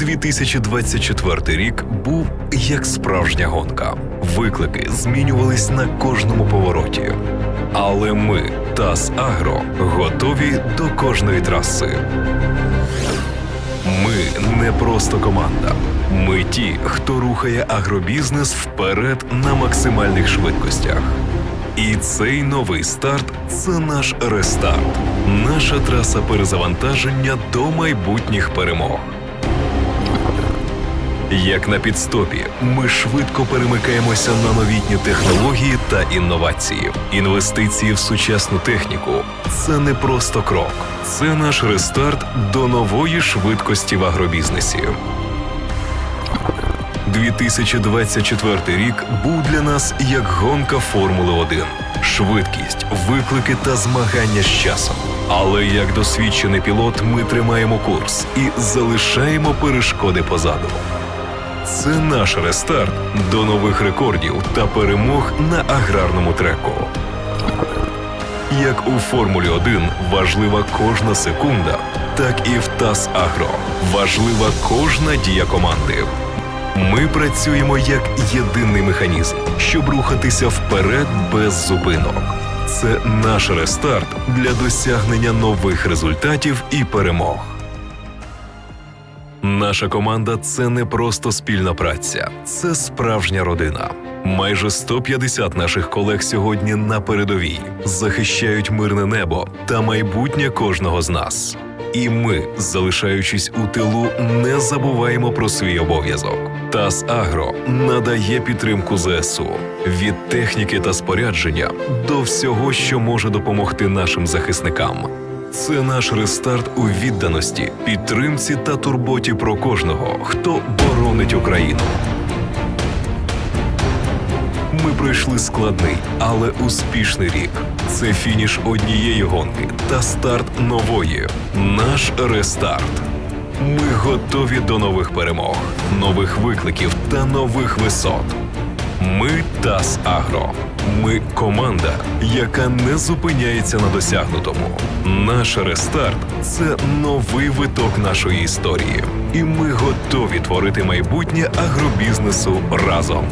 2024 рік був як справжня гонка. Виклики змінювались на кожному повороті. Але ми, ТАС Агро, готові до кожної траси. Ми не просто команда. Ми ті, хто рухає агробізнес вперед на максимальних швидкостях. І цей новий старт це наш рестарт, наша траса перезавантаження до майбутніх перемог. Як на підстопі, ми швидко перемикаємося на новітні технології та інновації. Інвестиції в сучасну техніку це не просто крок, це наш рестарт до нової швидкості в агробізнесі. 2024 рік був для нас як гонка Формули 1. Швидкість, виклики та змагання з часом. Але як досвідчений пілот, ми тримаємо курс і залишаємо перешкоди позаду. Це наш рестарт до нових рекордів та перемог на аграрному треку. Як у Формулі 1 важлива кожна секунда, так і в ТАС Агро важлива кожна дія команди. Ми працюємо як єдиний механізм, щоб рухатися вперед без зупинок. Це наш рестарт для досягнення нових результатів і перемог. Наша команда це не просто спільна праця, це справжня родина. Майже 150 наших колег сьогодні на передовій захищають мирне небо та майбутнє кожного з нас. І ми, залишаючись у тилу, не забуваємо про свій обов'язок. ТАС Агро надає підтримку ЗСУ від техніки та спорядження до всього, що може допомогти нашим захисникам. Це наш рестарт у відданості, підтримці та турботі про кожного, хто боронить Україну. Ми пройшли складний, але успішний рік. Це фініш однієї гонки та старт нової. Наш рестарт. Ми готові до нових перемог, нових викликів та нових висот. Ми ТАС Агро. Ми команда, яка не зупиняється на досягнутому. Наш рестарт це новий виток нашої історії, і ми готові творити майбутнє агробізнесу разом.